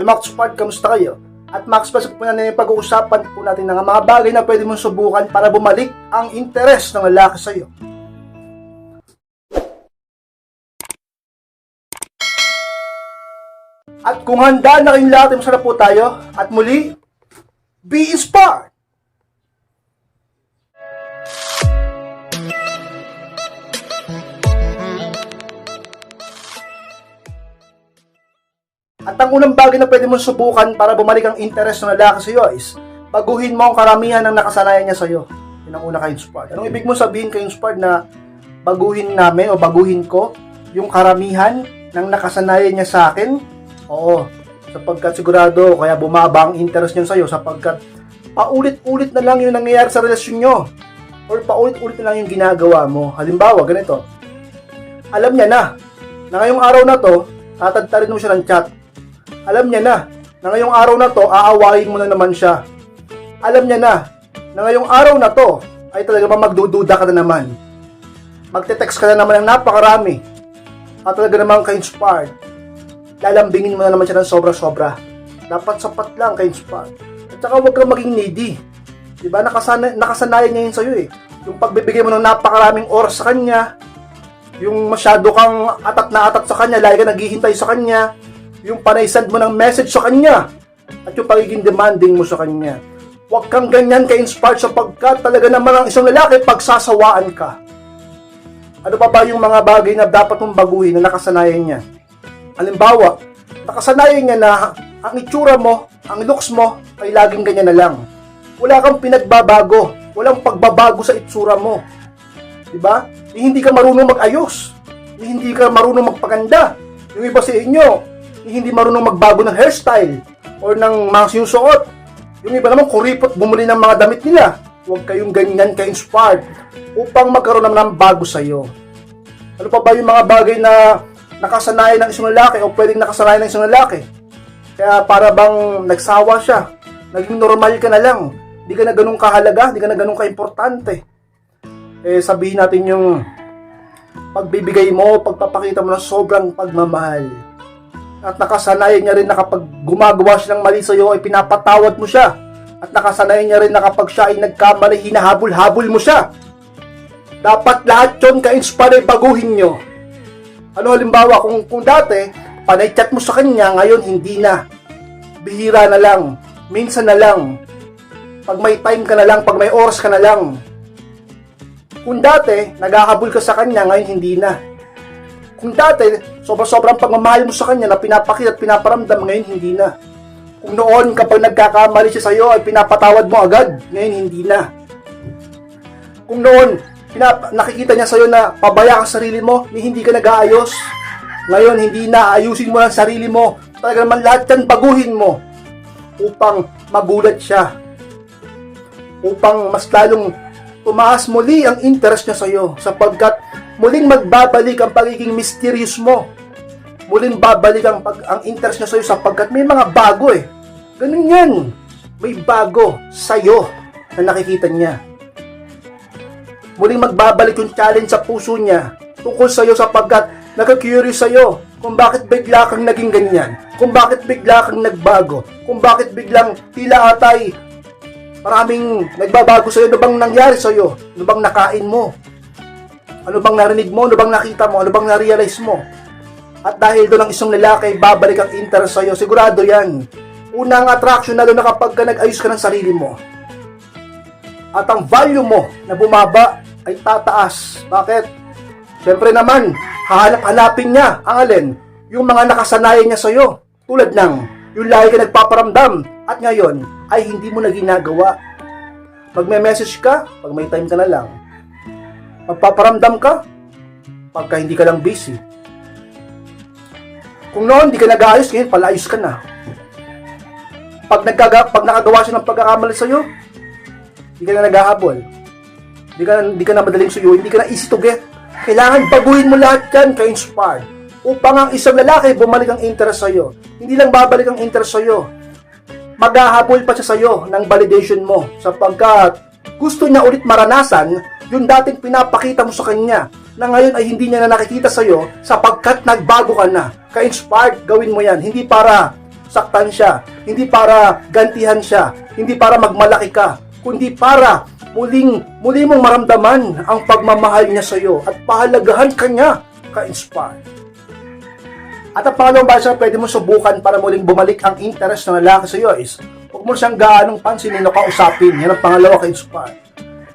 Hey Max Part, kamusta kayo? At Max Plus po natin yung pag-uusapan po natin ng mga bagay na pwede mong subukan para bumalik ang interes ng lalaki sa iyo. At kung handa na kayong lahat, masarap po tayo. At muli, be inspired! At ang unang bagay na pwede mong subukan para bumalik ang interest ng lalaki sa iyo is baguhin mo ang karamihan ng nakasanayan niya sa iyo. Yun ang una ka-inspired. Anong ibig mo sabihin ka-inspired na baguhin namin o baguhin ko yung karamihan ng nakasanayan niya sa akin? Oo, sapagkat sigurado kaya bumaba ang interest niya sa iyo sapagkat paulit-ulit na lang yung nangyayari sa relasyon nyo or paulit-ulit na lang yung ginagawa mo. Halimbawa, ganito. Alam niya na na ngayong araw na to, tatagtarin mo siya ng chat alam niya na na ngayong araw na to, aawahin mo na naman siya. Alam niya na na ngayong araw na to, ay talaga ba magdududa ka na naman. Magte-text ka na naman ng napakarami. At talaga namang ka-inspired. Lalambingin mo na naman siya ng sobra-sobra. Dapat sapat lang ka-inspired. At saka huwag kang maging needy. Diba? Nakasana, nakasanayan niya yun sa'yo eh. Yung pagbibigay mo ng napakaraming oras sa kanya, yung masyado kang atat na atat sa kanya, lagi ka naghihintay sa kanya, yung panay-send mo ng message sa kanya at yung pagiging demanding mo sa kanya. Huwag kang ganyan ka-inspired sapagkat talaga naman ang isang lalaki pagsasawaan ka. Ano pa ba yung mga bagay na dapat mong baguhin na nakasanayan niya? Halimbawa, nakasanayan niya na ang itsura mo, ang looks mo, ay laging ganyan na lang. Wala kang pinagbabago, walang pagbabago sa itsura mo. Diba? Eh, hindi ka marunong mag-ayos. Eh, hindi ka marunong magpaganda. Yung iba sa inyo, hindi marunong magbago ng hairstyle or ng mga sinusuot. Yung iba naman kuripot bumili ng mga damit nila. Huwag kayong ganyan ka-inspired upang magkaroon naman ng bago sa iyo. Ano pa ba yung mga bagay na nakasanayan ng isang lalaki o pwedeng nakasanayan ng isang lalaki? Kaya para bang nagsawa siya, naging normal ka na lang, di ka na ganun kahalaga, di ka na ganun kaimportante. Eh sabihin natin yung pagbibigay mo, pagpapakita mo ng sobrang pagmamahal. At nakasanayan niya rin na kapag gumagawa siya ng mali sa iyo ay pinapatawad mo siya. At nakasanayan niya rin na kapag siya ay nagkamali, hinahabol-habol mo siya. Dapat lahat yun ka-inspire baguhin nyo. Ano halimbawa, kung, kung dati, panay chat mo sa kanya, ngayon hindi na. Bihira na lang. Minsan na lang. Pag may time ka na lang, pag may oras ka na lang. Kung dati, naghahabol ka sa kanya, ngayon hindi na. Kung dati, sobra-sobrang pagmamahal mo sa kanya na pinapakita at pinaparamdam, ngayon hindi na. Kung noon, kapag nagkakamali siya sa'yo, ay pinapatawad mo agad, ngayon hindi na. Kung noon, pinap- nakikita niya sa'yo na pabaya ka sa sarili mo, ni hindi ka nag-aayos. Ngayon, hindi na, ayusin mo ang sarili mo. Talaga naman lahat yan, baguhin mo. Upang magulat siya. Upang mas lalong tumaas muli ang interest niya sa'yo. Sapagkat muling magbabalik ang pagiging mysterious mo. Muling babalik ang, pag, ang interest niya sa'yo sapagkat may mga bago eh. Ganun yan. May bago sa'yo na nakikita niya muling magbabalik yung challenge sa puso niya tungkol sa iyo sapagkat nagka-curious sa iyo kung bakit bigla kang naging ganyan, kung bakit bigla kang nagbago, kung bakit biglang tila atay maraming nagbabago sa iyo, ano bang nangyari sa iyo, ano bang nakain mo, ano bang narinig mo, ano bang nakita mo, ano bang na-realize mo. At dahil doon ang isang lalaki, babalik ang interest sa iyo, sigurado yan. Unang attraction lalo na kapag ka nag-ayos ka ng sarili mo, at ang value mo na bumaba ay tataas. Bakit? Siyempre naman, hahanap-hanapin niya ang alin, yung mga nakasanayan niya sa'yo. Tulad ng, yung lagi ka nagpaparamdam at ngayon ay hindi mo na ginagawa. Pag may message ka, pag may time ka na lang. Magpaparamdam ka, pagka hindi ka lang busy. Kung noon, hindi ka nag-aayos, ngayon palaayos ka na. Pag, nagkaga, pag nakagawa siya ng pagkakamali sa'yo, hindi ka na naghahabol. Hindi ka, hindi ka na madaling suyo, hindi ka na easy to get. Kailangan baguhin mo lahat yan ka-inspired. Upang ang isang lalaki bumalik ang interest sa'yo. Hindi lang babalik ang interest sa'yo. Maghahabol pa siya sa'yo ng validation mo sapagkat gusto niya ulit maranasan yung dating pinapakita mo sa kanya na ngayon ay hindi niya na nakikita sa'yo sapagkat nagbago ka na. Ka-inspired, gawin mo yan. Hindi para saktan siya, hindi para gantihan siya, hindi para magmalaki ka, kundi para muling muli mong maramdaman ang pagmamahal niya sa iyo at pahalagahan ka niya ka-inspire. At ang pangalawang bagay pwede mo subukan para muling bumalik ang interest ng lalaki sa iyo is huwag mo siyang gaanong pansinin o kausapin. Yan ang pangalawa ka-inspire.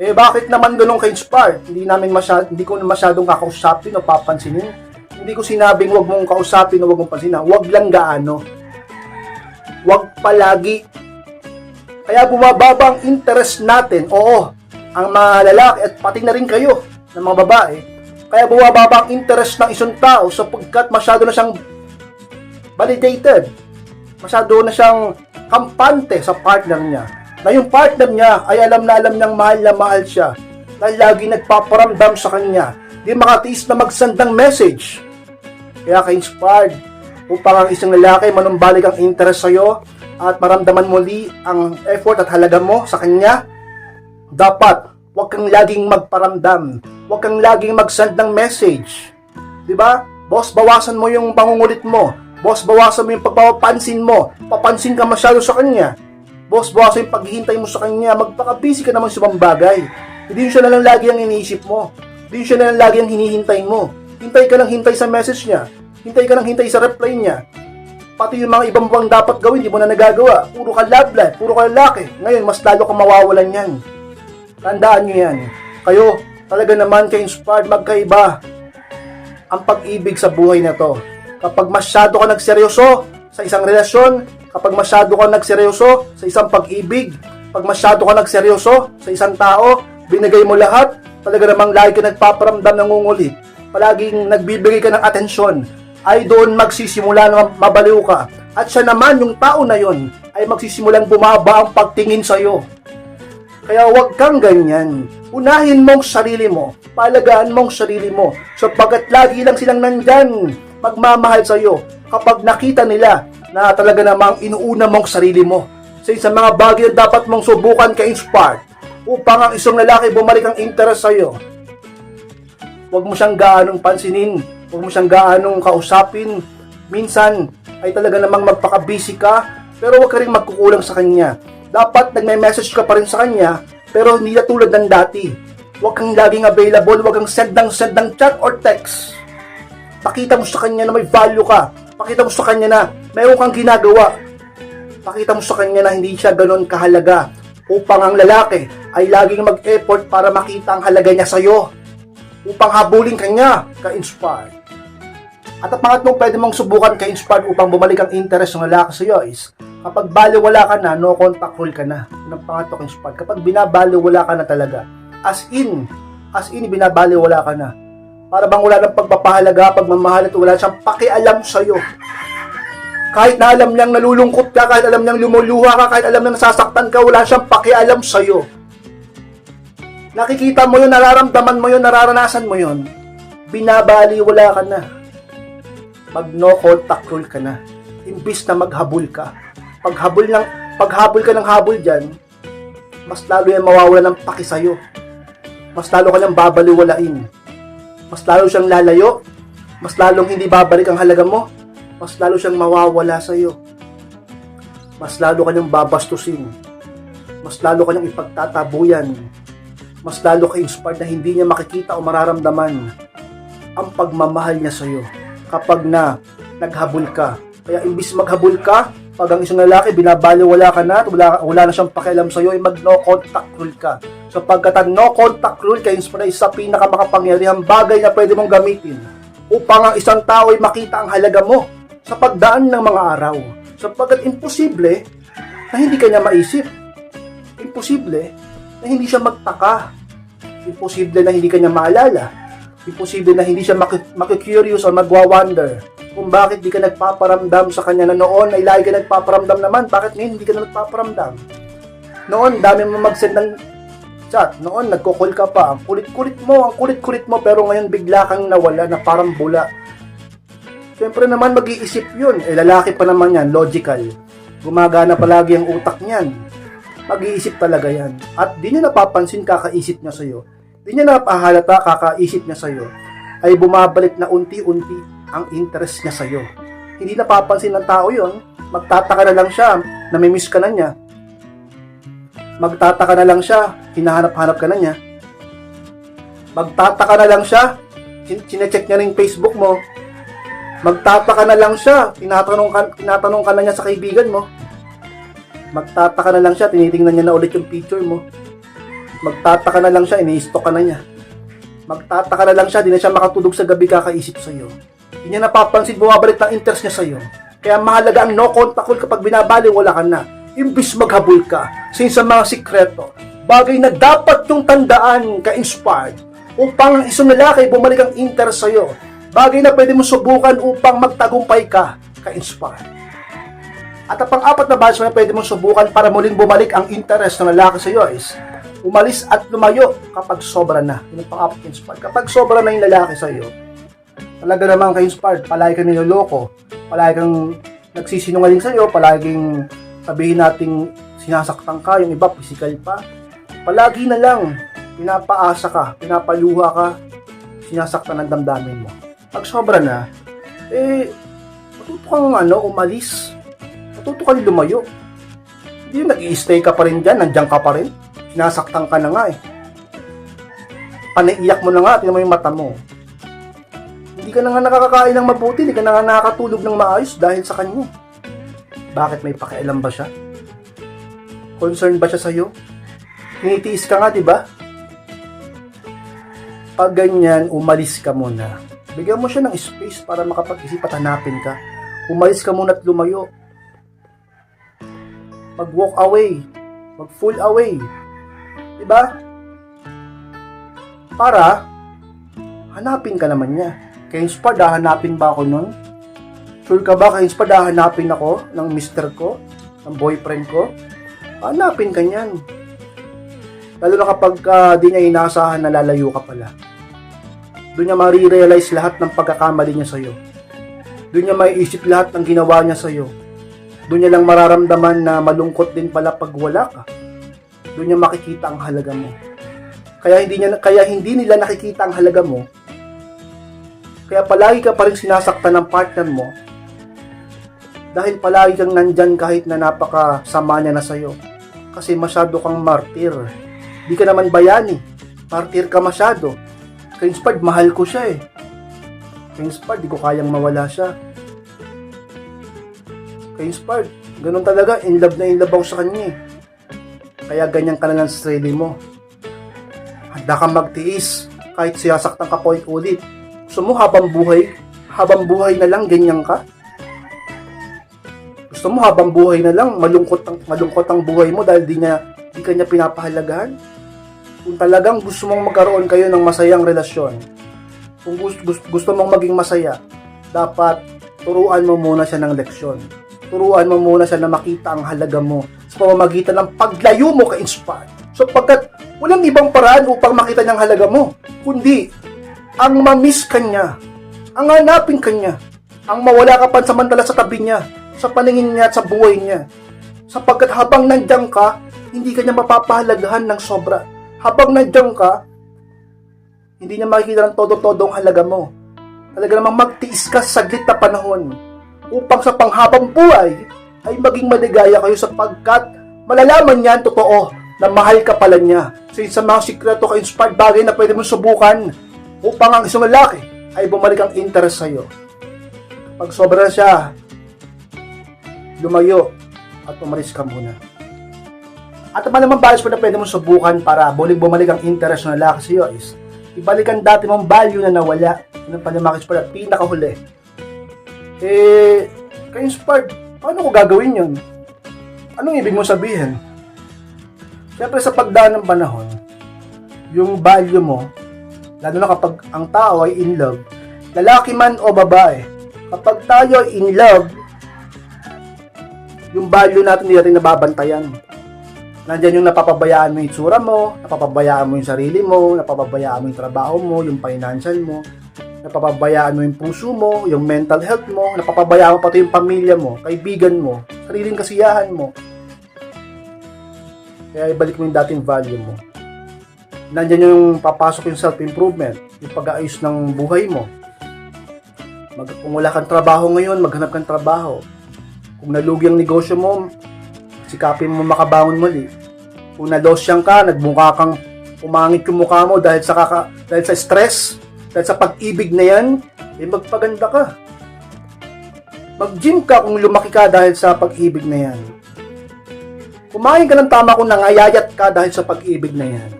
Eh bakit naman ganun ka-inspire? Hindi namin masyad, hindi ko masyadong kakausapin o papansinin. Hindi ko sinabing huwag mong kausapin o huwag mong pansinin. Huwag lang gaano. Huwag palagi. Kaya bumababa ang interest natin. Oo, ang mga lalaki at pati na rin kayo ng mga babae. Kaya bumababa ang interest ng isang tao sapagkat masyado na siyang validated. Masyado na siyang kampante sa partner niya. Na yung partner niya ay alam na alam niyang mahal na mahal siya. Na lagi nagpaparamdam sa kanya. Di makatiis na magsend ng message. Kaya ka-inspired upang ang isang lalaki manumbalik ang interest sa'yo at maramdaman muli ang effort at halaga mo sa kanya, dapat huwag kang laging magparamdam. Huwag kang laging mag-send ng message. 'Di ba? Boss, bawasan mo yung pangungulit mo. Boss, bawasan mo yung pagpapansin mo. Papansin ka masyado sa kanya. Boss, bawasan yung paghihintay mo sa kanya. Magpaka-busy ka naman sa ibang bagay. Hindi siya na lang lagi ang iniisip mo. Hindi siya na lang lagi ang hinihintay mo. Hintay ka lang hintay sa message niya. Hintay ka lang hintay sa reply niya. Pati yung mga ibang buwang dapat gawin, di mo na nagagawa. Puro ka love life, puro ka lalaki. Ngayon, mas lalo ka mawawalan yan. Tandaan nyo yan. Kayo, talaga naman kayo inspired magkaiba ang pag-ibig sa buhay na to. Kapag masyado ka nagseryoso sa isang relasyon, kapag masyado ka nagseryoso sa isang pag-ibig, pag masyado ka nagseryoso sa isang tao, binigay mo lahat, talaga namang lagi ka nagpaparamdam ng ngungulit. Palaging nagbibigay ka ng atensyon, ay doon magsisimula na mabaliw ka. At siya naman, yung tao na yon ay magsisimulang bumaba ang pagtingin sa iyo. Kaya huwag kang ganyan. Unahin mong sarili mo. Palagaan mong sarili mo. Sapagkat lagi lang silang nandyan magmamahal sa iyo kapag nakita nila na talaga namang inuuna mong sarili mo. Sa isang mga bagay na dapat mong subukan ka-inspired upang ang isang lalaki bumalik ang interest sa iyo. Huwag mo siyang gaanong pansinin. Huwag mo siyang gaanong kausapin. Minsan ay talaga namang magpaka-busy ka pero huwag ka rin magkukulang sa kanya dapat nagme-message ka pa rin sa kanya, pero hindi na tulad ng dati. Huwag kang laging available, huwag kang send ng send ng chat or text. Pakita mo sa kanya na may value ka. Pakita mo sa kanya na mayroon kang ginagawa. Pakita mo sa kanya na hindi siya ganon kahalaga upang ang lalaki ay laging mag-effort para makita ang halaga niya sa'yo. Upang habulin kanya, ka-inspired. At ang pangatlong pwede mong subukan ka-inspired upang bumalik ang interest ng lalaki sa iyo is kapag baliwala ka na, no contact rule ka na. Yun ang pangatlong ka-inspired. Kapag binabaliwala ka na talaga, as in, as in, binabaliwala ka na. Para bang wala ng pagpapahalaga, pagmamahal at wala siyang pakialam sa iyo. Kahit na alam niyang nalulungkot ka, kahit alam niyang lumuluha ka, kahit alam niyang nasasaktan ka, wala siyang pakialam sa iyo. Nakikita mo yun, nararamdaman mo yun, nararanasan mo yun. Binabaliwala ka na mag no contact rule ka na. Imbis na maghabol ka. Paghabol ng paghabol ka ng habol diyan, mas lalo yan mawawala ng paki sa'yo. Mas lalo ka nang babaliwalain. Mas lalo siyang lalayo. Mas lalong hindi babalik ang halaga mo. Mas lalo siyang mawawala sa'yo. Mas lalo ka niyang babastusin. Mas lalo ka niyang ipagtatabuyan. Mas lalo ka inspired na hindi niya makikita o mararamdaman ang pagmamahal niya sa'yo kapag na naghabol ka. Kaya imbis maghabol ka, pag ang isang lalaki binabaliwala ka na wala, wala na siyang pakialam sa iyo, ay mag no contact rule ka. Sapagkat ang no contact rule kay inspire sa pinakamakapangyarihang bagay na pwede mong gamitin upang ang isang tao ay makita ang halaga mo sa pagdaan ng mga araw. Sapagkat imposible na hindi kanya maisip. Imposible na hindi siya magtaka. Imposible na hindi kanya maalala imposible na hindi siya maki- makikurious or magwa-wonder kung bakit di ka nagpaparamdam sa kanya na noon ay lagi ka nagpaparamdam naman, bakit ngayon hindi ka na nagpaparamdam? Noon, dami mo mag-send ng chat. Noon, nagko-call ka pa. Ang kulit-kulit mo, ang kulit-kulit mo, pero ngayon bigla kang nawala na parang bula. Siyempre naman mag-iisip yun. Eh, lalaki pa naman yan, logical. Gumagana palagi ang utak niyan. Mag-iisip talaga yan. At di niya napapansin kakaisip niya sa'yo di niya napahalata kakaisip niya sa'yo, ay bumabalik na unti-unti ang interest niya sa'yo. Hindi napapansin ng tao yon magtataka na lang siya, namimiss ka na niya. Magtataka na lang siya, hinahanap-hanap ka na niya. Magtataka na lang siya, sin- sinecheck niya na yung Facebook mo. Magtataka na lang siya, tinatanong ka, tinatanong ka na niya sa kaibigan mo. Magtataka na lang siya, tinitingnan niya na ulit yung picture mo. Magtataka na lang siya, ini-stalk ka na niya. Magtataka na lang siya, di na siya makatulog sa gabi kakaisip sa iyo. Hindi niya napapansin, bumabalik ng interest niya sa iyo. Kaya mahalaga ang no contact call kapag binabali, wala ka na. Imbis maghabol ka, since sa mga sikreto, bagay na dapat yung tandaan ka-inspired upang ang isang lalaki bumalik ang interest sa iyo. Bagay na pwede mo subukan upang magtagumpay ka ka-inspired. At ang pang-apat na bagay na pwede mong subukan para muling bumalik ang interest ng lalaki sa iyo is umalis at lumayo kapag sobra na. Yun ang pang-apat na. Kapag sobra na yung lalaki sa iyo, talaga naman ka-inspired, palagi kang niloloko, palagi kang nagsisinungaling sa iyo, palaging sabihin nating sinasaktan ka, yung iba physical pa. Palagi na lang pinapaasa ka, pinapaluha ka, sinasaktan ng damdamin mo. Pag sobra na, eh, matuto kang ano, umalis. Matuto kang lumayo. Hindi yung nag-i-stay ka pa rin dyan, nandiyan ka pa rin. Sinasaktan ka na nga eh. Panaiyak mo na nga, tingnan mo yung mata mo. Hindi ka na nga nakakakain ng mabuti, hindi ka na nga nakakatulog ng maayos dahil sa kanya. Bakit may pakialam ba siya? Concerned ba siya sa'yo? Tinitiis ka nga, di ba? Pag ganyan, umalis ka muna. Bigyan mo siya ng space para makapag-isip at hanapin ka. Umalis ka muna at lumayo. Mag-walk away. Mag-full away. Di ba? Para hanapin ka naman niya. Kaya inspired, hahanapin ba ako nun? Sure ka ba, kaya inspired, hahanapin ako ng mister ko, ng boyfriend ko? Hanapin ka niyan. Lalo na kapag ah, di niya inaasahan na lalayo ka pala. Doon niya marirealize lahat ng pagkakamali niya sa'yo. Doon niya maiisip lahat ng ginawa niya sa'yo. Doon niya lang mararamdaman na malungkot din pala pag wala ka. Doon niya makikita ang halaga mo. Kaya hindi niya kaya hindi nila nakikita ang halaga mo. Kaya palagi ka pa rin sinasaktan ng partner mo. Dahil palagi kang nandyan kahit na napakasama niya na sa'yo. Kasi masyado kang martir. Di ka naman bayani. Martir ka masyado. Inspired, mahal ko siya eh. Inspired, di ko kayang mawala siya. Inspired, ganun talaga, in love na in love ako sa kanya eh. Kaya ganyan ka na lang sa mo. Handa kang magtiis kahit siyasaktan ka po ulit. Gusto mo habang buhay, habang buhay na lang ganyan ka? Gusto mo habang buhay na lang malungkot ang malungkot ang buhay mo dahil di niya di kanya pinapahalagahan? Kung talagang gusto mong magkaroon kayo ng masayang relasyon, kung gusto, gusto, gusto mong maging masaya, dapat turuan mo muna siya ng leksyon. Turuan mo muna siya na makita ang halaga mo sa pamamagitan ng paglayo mo ka-inspired. So pagkat walang ibang paraan upang makita niyang halaga mo, kundi ang mamiss ka niya, ang hanapin ka niya, ang mawala ka pansamantala sa tabi niya, sa paningin niya at sa buhay niya. Sapagkat habang nandiyan ka, hindi ka niya mapapahalagahan ng sobra. Habang nandiyan ka, hindi niya makikita ng todo-todo ang halaga mo. Talaga namang magtiis ka sa saglit na panahon upang sa panghabang buhay ay maging maligaya kayo sapagkat malalaman niya ang totoo na mahal ka pala niya. Since sa mga sikreto ka inspired bagay na pwede mong subukan upang ang isang lalaki ay bumalik ang interest sa'yo. Pag sobra siya, lumayo at umalis ka muna. At ang naman values pa na pwede mong subukan para buling bumalik ang interest ng lalaki sa iyo is ibalik ang dati mong value na nawala. Yun ang panimakis pa na pinakahuli. Eh, ka-inspired, paano ko gagawin yun? Anong ibig mo sabihin? Siyempre sa pagdaan ng panahon, yung value mo, lalo na kapag ang tao ay in love, lalaki man o babae, kapag tayo ay in love, yung value natin hindi natin nababantayan. Nandyan yung napapabayaan mo yung itsura mo, napapabayaan mo yung sarili mo, napapabayaan mo yung trabaho mo, yung financial mo, napapabayaan mo yung puso mo, yung mental health mo, napapabayaan mo pati yung pamilya mo, kaibigan mo, sariling kasiyahan mo. Kaya ibalik mo yung dating value mo. Nandyan yung papasok yung self-improvement, yung pag-aayos ng buhay mo. Mag, kung wala kang trabaho ngayon, maghanap kang trabaho. Kung nalugi ang negosyo mo, sikapin mo makabangon muli. Kung nalosyang ka, nagmukha kang umangit yung mukha mo dahil sa kaka, dahil sa stress, dahil sa pag-ibig na yan, eh magpaganda ka. Mag-gym ka kung lumaki ka dahil sa pag-ibig na yan. Kumain ka ng tama kung nangayayat ka dahil sa pag-ibig na yan.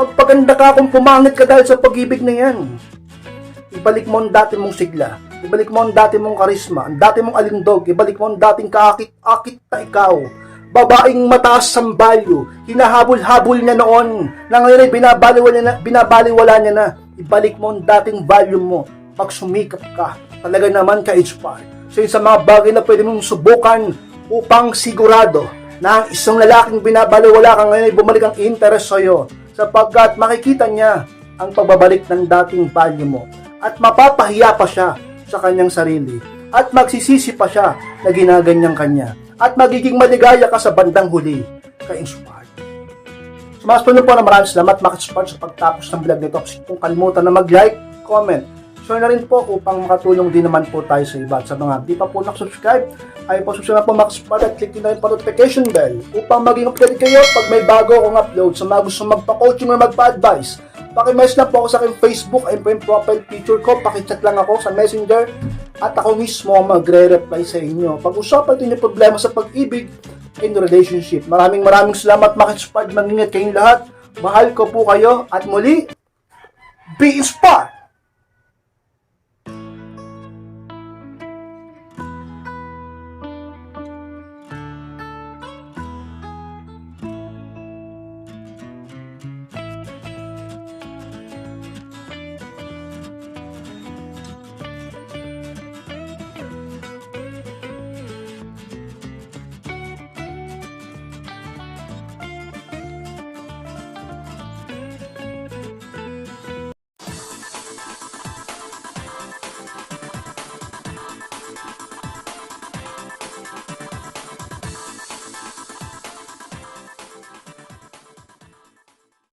Magpaganda ka kung pumangit ka dahil sa pag-ibig na yan. Ibalik mo ang dati mong sigla. Ibalik mo ang dati mong karisma, ang dati mong alindog. Ibalik mo ang dating kaakit-akit na ikaw. Babaeng mataas ang value. Hinahabol-habol niya noon. Na ngayon ay binabaliwala niya na, binabaliwala niya na. Ibalik mo ang dating value mo. Pag sumikap ka, talaga naman ka inspired. So yun sa mga bagay na pwede mong subukan upang sigurado na ang isang lalaking binabaliwala ka ngayon ay bumalik ang interest sa'yo sapagkat makikita niya ang pagbabalik ng dating value mo at mapapahiya pa siya sa kanyang sarili at magsisisi pa siya na ginaganyan kanya at magiging maligaya ka sa bandang huli ka-inspired. So, mas po na maraming salamat makasuport sa pagtapos ng vlog nito. Kung kalimutan na mag-like, comment, share na rin po upang makatulong din naman po tayo sa iba. At sa mga di pa po nakasubscribe, ay po na po makasuport at click na rin notification bell upang maging updated kayo pag may bago akong upload sa mga gusto magpa-coaching or magpa-advise. Pakimess lang po ako sa aking Facebook, ayun po yung profile picture ko, pakichat lang ako sa messenger at ako mismo magre-reply sa inyo. Pag-usapan din yung problema sa pag-ibig in relationship. Maraming maraming salamat makisupad, mangingat kayong lahat. Mahal ko po kayo at muli, be inspired!